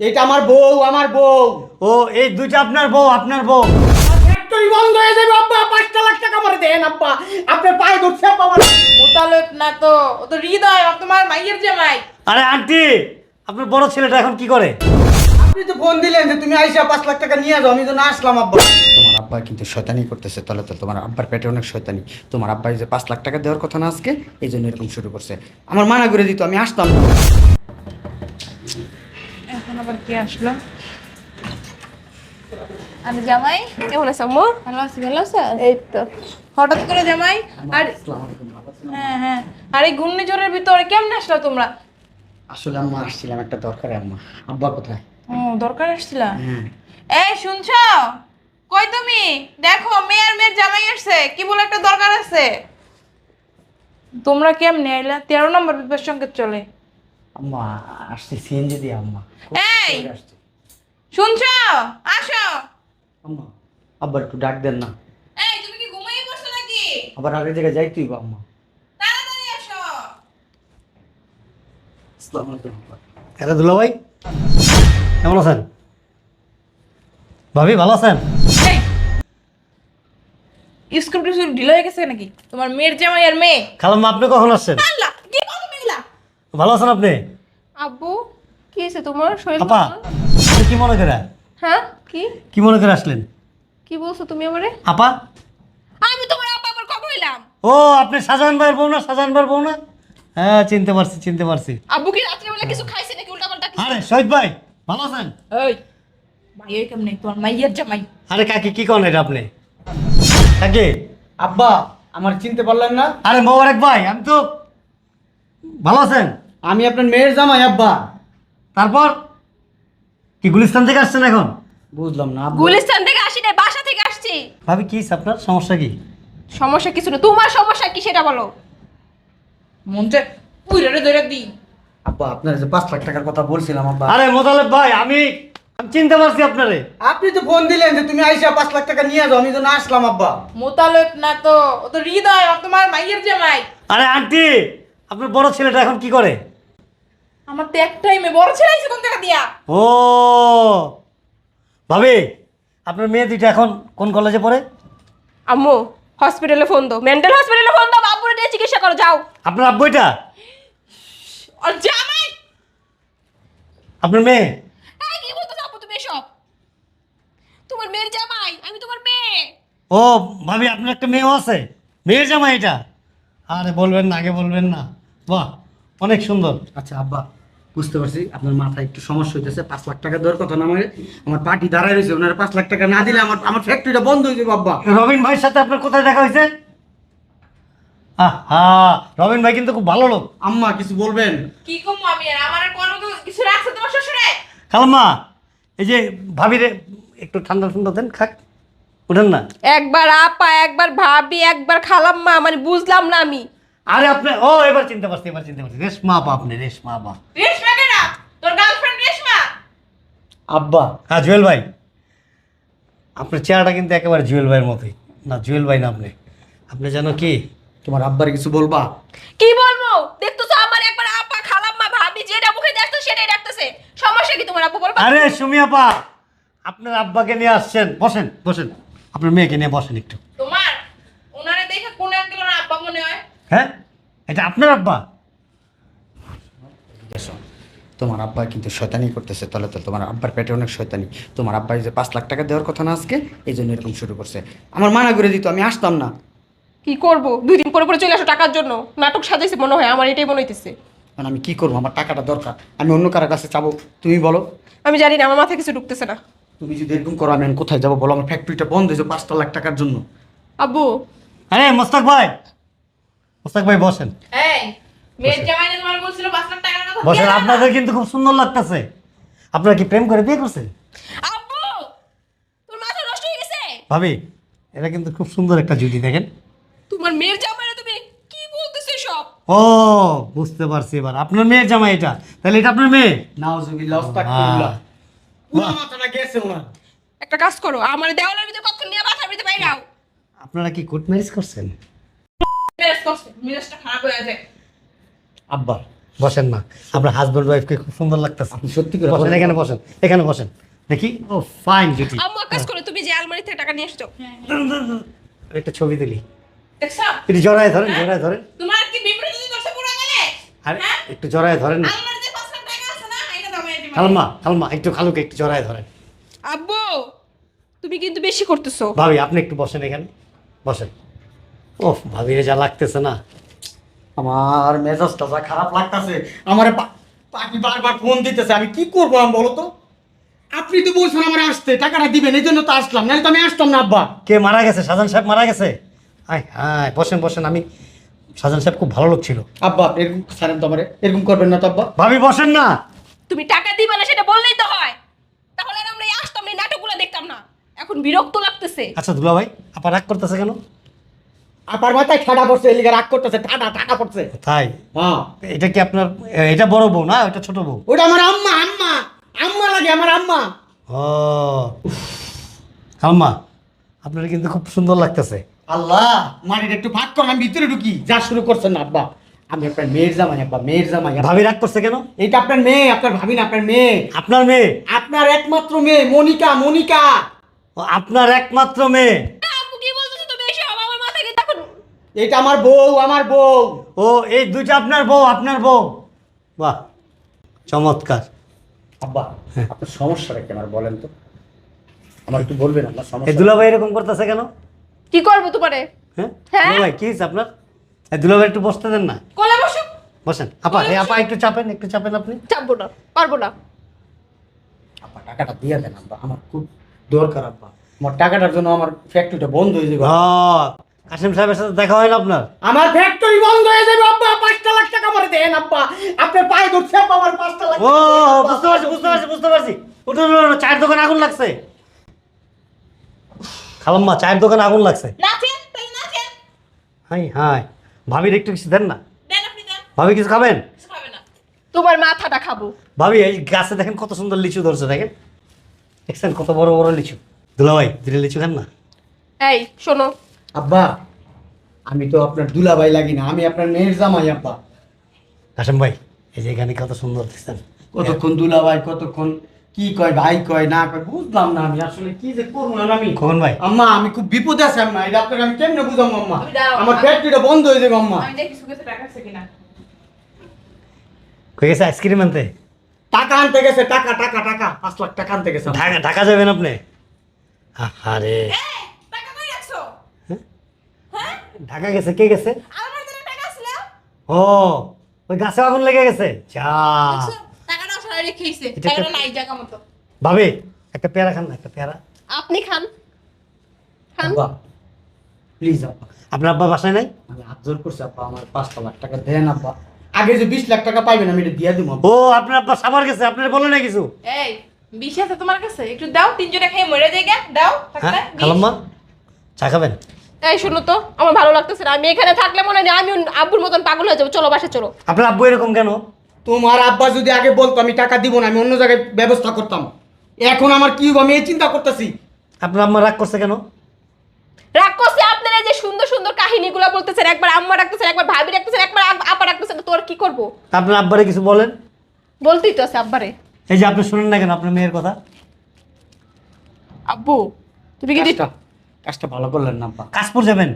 এটা আমার বউ আমার বউ। ও এই দুইটা আপনার বউ আপনার বউ। ফ্যাক্টরি বন্ধ হয়ে যাবে আব্বা পাঁচটা লাখ টাকা আমার দেন আব্বা। আপনার পায়ে ধরছে আব্বা আমার। মোতালেব না তো ও তো হৃদয় ও তোমার মাইয়ের জামাই আরে আন্টি আপনার বড় ছেলেটা এখন কি করে? আপনি তো ফোন দিলেন যে তুমি আইসা পাঁচ লাখ টাকা নিয়ে যাও আমি তো না আসলাম আব্বা। তোমার আব্বা কিন্তু শয়তানি করতেছে তলে তলে তোমার আব্বার পেটে অনেক শয়তানি। তোমার আব্বা এই যে পাঁচ লাখ টাকা দেওয়ার কথা না আজকে এই জন্য এরকম শুরু করছে। আমার মানা করে দিত আমি আসতাম। না কে আসলো? আমি জামাই কেমন আছো আম্মু? ভালো আছি ভালো আছো? এই তো। হঠাৎ করে জামাই আর হ্যাঁ হ্যাঁ। আর এই ঘূর্ণিঝড়ের ভিতরে কেমন আসলো তোমরা? আসলে আম্মা আসছিলাম একটা দরকারে আম্মা। আব্বা কোথায়? ও দরকার আসছিলা? হ্যাঁ। এই শুনছ? কই তুমি? দেখো মেয়ের মেয়ের জামাই আসছে। কি বলে একটা দরকার আছে? তোমরা কেমনে আইলা? তেরো নম্বর বিপদ সংকেত চলে। আম্মা আসছে সিএনজি দিয়ে আম্মা। এই! শুনছ? আসো! আম্মা আব্বার একটু ডাক দেন না। এই তুমি কি ঘুমিয়ে পড়ছো নাকি? আবার জায়গায় যাই তুই আম্মা। তাড়াতাড়ি আসো। আসসালামু আলাইকুম আব্বা। আরে দুলা ভাই কেমন আছেন? ভাবি ভালো আছেন? স্কুল টিস্কুল ঢিলা হয়ে গেছে নাকি? তোমার মেয়ের জামাই আর মেয়ে? খালাম্মা আপনি কখন আসছেন? আল্লাহ কি কথা মেয়েলা ভালো আছেন আপনি? আব্বু কি হয়েছে তোমার? শরীর আপা আপনি কি মনে করে হ্যাঁ কি? কি মনে করে আসলেন? কি বলছো তুমি আমারে? আপা? আমি তোমার আব্বা আবার কবে হইলাম। ও আপনি শাহজাহান ভাইয়ের বউ না? শাহজাহান ভাইয়ের বউ না? হ্যাঁ চিনতে পারছি চিনতে পারছি। আব্বু কি রাত্রিবেলা কিছু খাইছে নাকি? উল্টা পাল্টা আরে শহীদ ভাই ভালো আছেন? এই মাইয়ের কেমনে? তোমার মাইয়ের জামাই। আরে কাকি কি করেন এটা আপনি? কাকি আব্বা আমার চিনতে পারলেন না? আরে মোবারক ভাই আমি তো ভালো আছেন। আমি আপনার মেয়ের জামাই আব্বা। তারপর? কি গুলিস্তান থেকে আসছেন এখন? বুঝলাম না আব্বা। গুলিস্তান থেকে আসি নাই বাসা থেকে আসছি। ভাবি কি আপনার? সমস্যা কি? সমস্যা কিছু না তোমার সমস্যা কি সেটা বলো। মন চায় পুইরে ধরে দিই। আব্বা আপনার যে পাঁচ লাখ টাকার কথা বলছিলাম আব্বা। আরে মোতালেব ভাই আমি আমি চিনতে পারছি আপনারে। আপনি তো ফোন দিলেন যে তুমি আইসা পাঁচ লাখ টাকা নিয়ে যাও আমি তো না আসলাম আব্বা। মোতালেব না তো ও তো হৃদয় ও তোমার মাইয়ের জামাই। আরে আন্টি আপনার বড় ছেলেটা এখন কি করে? আমার তো একটাই মেয়ে বড় ছেলে আইছে কোন টাকা দিয়া? ও ভাবি আপনার মেয়ে দুইটা এখন কোন কলেজে পড়ে? আম্মু হসপিটালে ফোন দাও। মেন্টাল হসপিটালে ফোন দাও বাবুরে নিয়ে চিকিৎসা করো যাও। আপনার আব্বইটা আর জামাই! আপনার মেয়ে? এই কি বলতেছো আপু তুমি এসব? তোমার মেয়ের জামাই আমি তোমার মেয়ে। ও ভাবি আপনার একটা মেয়েও আছে। মেয়ের জামা এটা? আরে বলবেন না আগে বলবেন না। বাহ অনেক সুন্দর। আচ্ছা আব্বা। বুঝতে পারছি আপনার মাথায় একটু সমস্যা হইতেছে পাঁচ লাখ টাকা দেওয়ার কথা না আমার আমার পার্টি দাঁড়ায় রয়েছে ওনারা পাঁচ লাখ টাকা না দিলে আমার আমার ফ্যাক্টরিটা বন্ধ হয়ে যাবে আব্বা। রবিন ভাইয়ের সাথে আপনার কোথায় দেখা হয়েছে? আহা রবিন ভাই কিন্তু খুব ভালো লোক। আম্মা কিছু বলবেন? কি কম আমি? আর আমার আর কোনো কিছু রাখছে তোমার শ্বশুরে? খালাম্মা এই যে ভাবিরে একটু ঠান্ডা ঠান্ডা দেন খাক। উঠেন না। একবার আপা একবার ভাবি একবার খালাম্মা মানে বুঝলাম না আমি। আরে আপনি ও এবার চিনতে পারছি এবার চিনতে পারছি। রেশমা আপা আপনি রেশমা আপা রেশমা কেনা? তোর গার্লফ্রেন্ড রেশমা? আব্বা। হ্যাঁ জুয়েল ভাই। আপনার চেহারাটা কিন্তু একেবারে জুয়েল ভাইয়ের মতোই। না জুয়েল ভাই না আপনি। আপনি জানো কি? তোমার আব্বার কিছু বলবা? কি বলব? দেখতেছো আমার একবার আপা খালাম্মা ভাবি যেটা মুখে দেখতো সেটাই ডাকতেছে। সমস্যা কি তোমার আপু বলবা? আরে সুমি আপা আপনার আব্বাকে নিয়ে আসছেন। বসেন বসেন। আপনার মেয়েকে নিয়ে বসেন একটু তোমার ওনারে দেখে কোন অ্যাঙ্গেল ওনার আব্বা মনে হয়? হ্যাঁ এটা আপনার আব্বা। তোমার আব্বা কিন্তু শয়তানি করতেছে। তলে তলে তোমার আব্বার পেটে অনেক শয়তানি। তোমার আব্বা যে পাঁচ লাখ টাকা দেওয়ার কথা না আজকে? এই জন্য এরকম শুরু করছে। আমার মানা করে দিত আমি আসতাম না। কি করব? দুই দিন পরে পরে চলে আসো টাকার জন্য। নাটক সাজাইছে মনে হয় আমার এটাই মনে হইতেছে। কারণ আমি কি করব? আমার টাকাটা দরকার। আমি অন্য কারোর কাছে চাবো তুমি বলো। আমি জানি না আমার মাথায় কিছু ঢুকতেছে না। তুমি যদি এরকম করো আমি কোথায় যাব বলো? আমার ফ্যাক্টরিটা বন্ধ হয়েছে পাঁচটা লাখ টাকার জন্য। আব্বু। আরে মোস্তাক ভাই! ভাই বসেন। এই মেয়ের জামাই তোমার বলছিল পাঁচ লাখ টাকার কথা বসেন আপনাদের কিন্তু খুব সুন্দর লাগতেছে। আপনারা কি প্রেম করে বিয়ে করছেন? আব্বু তোর মাথা নষ্ট হয়ে গেছে। ভাবি এটা কিন্তু খুব সুন্দর একটা জুটি দেখেন। তোমার মেয়ের তুমি কি বলতেছো সব ও বুঝতে পারছি এবার। আপনার মেয়ের জামা এটা। তাহলে এটা আপনার মেয়ে? নাউজুবিল্লাহ আস্তাগফিরুল্লাহ। পুরো মাথাটা গেছে ওনার। একটা কাজ করো আমার দেওয়ালের ভিতরে কখন নিয়ে মাথার ভিতরে বাইরাও আপনারা কি কোর্ট ম্যারেজ করছেন? মেজাজটা খারাপ হয়ে আছে আব্বা বসেন না আপনার হাজব্যান্ড ওয়াইফকে খুব সুন্দর লাগতেছে। সত্যি করে বসেন এখানে বসেন এখানে বসেন। দেখি? ও ফাইন জুটি আম্মু এক কাজ করে তুমি যে আলমারি থেকে টাকা নিয়ে এসছো। একটা ছবি তুলি দেখছ? একটু জড়ায় ধরেন জড়ায় ধরেন। তোমার কি বিপরীত যদি দশে পুরো গেলে? আর হ্যাঁ? একটু জড়ায় ধরেন না। আমার যে লাখ টাকা আছে না? এটা দাও এটা খালমা খালমা একটু খালুকে একটু জড়ায় ধরেন। আব্বু তুমি কিন্তু বেশি করতেছো। ভাবি আপনি একটু বসেন এখানে। বসেন। ও ভাবি যা লাগতেছে না। আমার মেজাজটা যা খারাপ লাগতেছে আমার পাখি বারবার ফোন দিতেছে আমি কি করব আমি বলো তো? আপনি তো বলছেন আমার আসতে টাকাটা দিবেন এই জন্য তো আসলাম নাহলে তো আমি আসতাম না আব্বা। কে মারা গেছে? সাজান সাহেব মারা গেছে? আয় হ্যাঁ বসেন বসেন আমি সাজান সাহেব খুব ভালো লোক ছিল। আব্বা এরকম ছাড়েন তো আমারে এরকম করবেন না তো আব্বা। ভাবি বসেন না। তুমি টাকা দিবা না সেটা বললেই তো হয়। তাহলে আমরা এই আসতাম না নাটকগুলো দেখতাম না। এখন বিরক্ত লাগতেছে। আচ্ছা দুলা ভাই আপা রাগ করতেছে কেন? আপার মাথায় ঠাডা পড়ছে এলিগা রাগ করতেছে ঠাডা ঠাডা পড়ছে। তাই? হ্যাঁ। এটা কি আপনার এটা বড় বউ না? এটা ছোট বউ? ওটা আমার আম্মা আম্মা আম্মা লাগে আমার আম্মা। ও। হালমা আপনার কিন্তু খুব সুন্দর লাগতেছে। আল্লাহ মাটিটা একটু ভাগ করেন আমি ভিতরে ঢুকি। যা শুরু করছেন না আব্বা। আমি আপনার মেয়ের জামাই আব্বা মেয়ের জামাই। ভাবি রাগ করছে কেন? এইটা আপনার মেয়ে আপনার ভাবি না আপনার মেয়ে। আপনার মেয়ে? আপনার একমাত্র মেয়ে মনিকা মনিকা। আপনার একমাত্র মেয়ে আব্বু কি বলতেছো তুমি এসে আমার মাথায় কিন্তু এখন এটা আমার বউ আমার বউ। ও এই দুইটা আপনার বউ আপনার বউ। বাহ চমৎকার। আব্বা আপনার সমস্যাটা কি আমার বলেন তো? আমার একটু বলবেন আপনার এই সমস্যা দুলাভাই এরকম করতেছে কেন? কি করব তোমারে? হ্যাঁ? হ্যাঁ? দুলাভাই কি হয়েছে আপনার? এই দুলাভাই একটু বসতে দেন না। কোলে বসো। বসেন। আপা এই আপা একটু চাপেন একটু চাপেন আপনি। চাপবো না পারব না। আব্বা টাকাটা দিয়ে দেন আব্বা। আমার খুব দরকার আব্বা। আমার টাকাটার জন্য আমার ফ্যাক্টরিটা বন্ধ হয়ে যাবে। ও কাসিম সাহেবের সাথে দেখা হয় না আপনার? আমার ফ্যাক্টরি বন্ধ হয়ে যাবে আব্বা পাঁচটা লাখ টাকা আমার দেন আব্বা। আপনার পায়ে ধরছে আব্বা আমার পাঁচটা লাখ ও বুঝতে পারছি বুঝতে পারছি বুঝতে পারছি। উঠুন উঠুন, চায়ের দোকান আগুন লাগছে। খালাম্মা চায়ের দোকানে আগুন লাগছে। নাচেন নাচেন। Hi hi. ভাবির একটু কিছু দেন না? দেন আপনি দেন। ভাবি কিছু খাবেন? কিছু খাবে না। তোমার মাথাটা খাব। ভাবি এই গাছে দেখেন কত সুন্দর লিচু ধরছে দেখেন। দেখছেন কত বড় বড় লিচু? দুলা ভাই দুটো লিচু খান না? এই শোনো আব্বা আমি তো আপনার দুলাভাই লাগি না আমি আপনার মেয়ের জামাই আব্বা। কাসেম ভাই এই যে এখানে কত সুন্দর দেখছেন। কতক্ষণ দুলাভাই কতক্ষণ কি কয় ভাই কয় না কয় বুঝলাম না আমি আসলে কি যে করব না আমি। খোকন ভাই? আম্মা আমি খুব বিপদে আছি আম্মা এটা আপনাকে আমি কেমনে বুঝাম আম্মা? আমার। ফ্যাক্টরিটা বন্ধ হয়ে যাবে আম্মা। আমি দেখি সুখে টাকা আছে কিনা। কই গেছে আইসক্রিম আনতে? টাকা আনতে গেছে টাকা টাকা টাকা পাঁচ লাখ টাকা আনতে গেছে। ঢাকা ঢাকা যাবেন আপনি? আরে এই, টাকা কই রাখছো হ্যাঁ ঢাকা গেছে কে গেছে? আমার জন্য টাকা ছিল ও ওই গাছে আগুন লেগে গেছে? যা। দেখছ? টাকাটা সরাই রেখেইছে এটা একটা- টাকাটা নাই জায়গা মতো। ভাবি একটা পেয়ারা খান না একটা পেয়ারা। আপনি খান। খান। প্লিজ আপনার আব্বা বাসায় নাই? আমি হাত জোর করছি আব্বা আমার পাঁচটা লাখ টাকা দেন আব্বা। আগে যে বিশ লাখ টাকা পাইবেন আমি এটা দিয়ে দিব। ও আপনার আব্বা সাবার গেছে আপনার বলে না কিছু। এই বিশ আছে তোমার কাছে? একটু দাও তিনজনে খেয়ে মরে যাই দাও হ্যাঁ খালাম্মা চা খাবেন? এই শোনো তো আমার ভালো লাগতেছে না। আমি এখানে থাকলে মনে হয় আমি আব্বুর মতন পাগল হয়ে যাব। চলো বাসা চলো। আপনার আব্বু এরকম কেন? তোমার আব্বা যদি আগে বলতো আমি টাকা দিব না আমি অন্য জায়গায় ব্যবস্থা করতাম। এখন আমার কি হবে আমি এই চিন্তা করতেছি। আপনার আম্মা রাগ করছে কেন? রাগ করছে আপনারা যে সুন্দর সুন্দর কাহিনীগুলো বলতেছেন একবার আম্মা রাখতেছেন একবার ভাবি রাখতেছেন একবার আপ- রাখতেছেন তো আর কি করব? আপনার আব্বারে কিছু বলেন। বলতেই তো আছে আব্বারে। এই যে আপনি শুনেন না কেন আপনার মেয়ের কথা? আব্বু তুমি কি কাজটা ভালো করলেন না আব্বা কাশপুর যাবেন?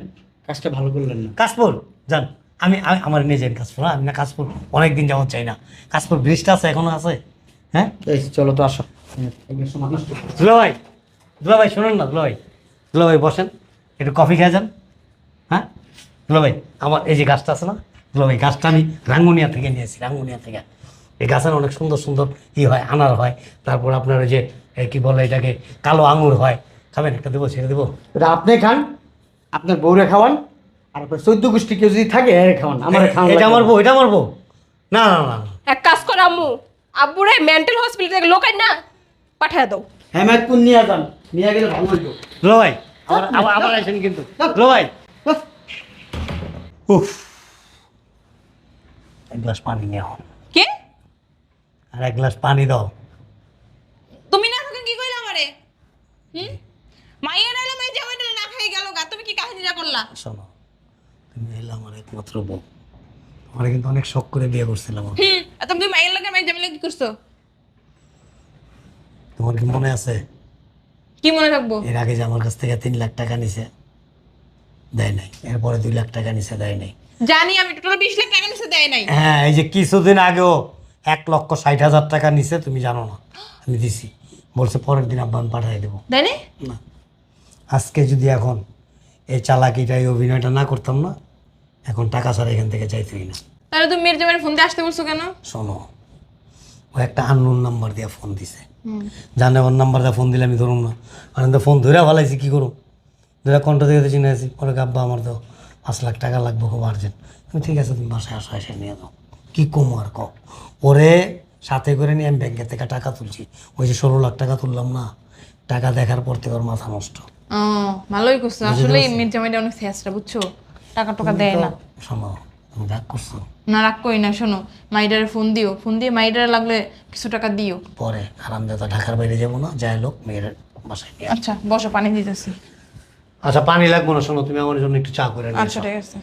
কাজটা ভালো করলেন না। কাশপুর? যান। আমি আমি- আমার নিয়ে যান কাশপুর হ্যাঁ? আমি না কাশপুর অনেক দিন যাওয়া চাই না। কাশপুর ব্রিজটা আছে এখনও আছে? হ্যাঁ? এই চলো তো আসো। দুলা ভাই দুলা ভাই শুনুন না দুলা ভাই। দুলা ভাই বসেন একটু কফি খেয়ে যান হ্যাঁ? দুলা ভাই আমার এই যে গাছটা আছে না দুলা ভাই গাছটা আমি রাঙ্গুনিয়া থেকে নিয়েছি রাঙ্গুনিয়া থেকে। এই গাছের অনেক সুন্দর সুন্দর ই হয় আনার হয়। তারপর আপনার ওই যে কি বলে এটাকে কালো আঙুর হয়। খাবেন একটা দেবো ছেড়ে দেবো। এটা আপনি খান আপনার বউরে খাওয়ান আর আপনার চোদ্দ গোষ্ঠী কেউ যদি থাকে এর খাওয়ান আমার খাওয়ান এটা আমার বউ এটা আমার বউ। না না না এক কাজ করো আম্মু আব্বুরে মেন্টাল হসপিটাল থেকে লোকাই না পাঠিয়ে দাও। হেমায়তপুর নিয়ে যান নিয়ে গেলে ভালো হইব দুলা ভাই। আবার আবার আবার আসেন কিন্তু। দুলা ভাই। উফ। এক গ্লাস পানি নিয়ে হন কে? আর এক গ্লাস পানি দাও। তুমি না থাকেন কি কইলা আমারে? হুম? মাইয়া ডালে মাই জামাই ডালে না খাই গেল গা তুমি কি কাহিনীটা করলা? শোনো তুমি আমার একমাত্র বউ আমার কিন্তু অনেক শখ করে বিয়ে করছিলাম। হুম আর তুমি মাইয়ের লাগে মাইয়ের জামাই লাগে কি করছ? তোমার কি মনে আছে? কি মনে থাকব? এর আগে যে আমার কাছ থেকে তিন লাখ টাকা নিছে দেয় নাই। এরপরে দুই লাখ টাকা নিছে দেয় নাই। জানি আমি টোটাল বিশ লাখ টাকা নিচে দেয় নাই। হ্যাঁ এই যে কিছুদিন আগেও এক লক্ষ ষাট হাজার টাকা নিছে তুমি জানো না। আমি দিছি। বলছে পরের দিন আব্বা আমি পাঠিয়ে দেবো। দেয় না। আজকে যদি এখন এই চালাকিটা এই অভিনয়টা না করতাম না এখন টাকা ছাড়া এখান থেকে যাইতেই না। তাহলে তুমি মেয়ের জামাইয়ের ফোন দিয়ে আসতে বলছো কেন? শোনো ও একটা আননোন নাম্বার দিয়ে ফোন দিছে। জানে ওর নাম্বার দিয়ে ফোন দিলে আমি ধরুন না। মানে তো ফোন ধরে ফেলাইছি কী করুম? ধরে কণ্ঠ থেকে তো চিনে আছি পরে গাব্বা আমার তো পাঁচ লাখ টাকা লাগবে খুব আর্জেন্ট আমি ঠিক আছে তুমি বাসায় আসো এসে নিয়ে যাও। কী কম আর কম ওরে সাথে করে নিয়ে আমি ব্যাংকের থেকে টাকা তুলছি। ওই যে ষোলো লাখ টাকা তুললাম না টাকা দেখার পর থেকে ওর মাথা নষ্ট। ও ভালোই করছ। আসলে মেয়ের জামাইটা অনেক ফেসরা বুঝছ? টাকা টাকা দেয় না। শোনো তুমি রাগ করছ। না রাগ করি না শোনো। মাইডারে ফোন দিও। ফোন দিয়ে মাইডারে লাগলে কিছু টাকা দিও। পরে আরামদাদা ঢাকার বাইরে যাব না যাই লোক মেয়ের বাসায় নিয়ে আচ্ছা বসো পানি দিতেছি। আচ্ছা পানি লাগবো না শোনো তুমি আমার জন্য একটু চা করে নিয়ে আচ্ছা ঠিক আছে।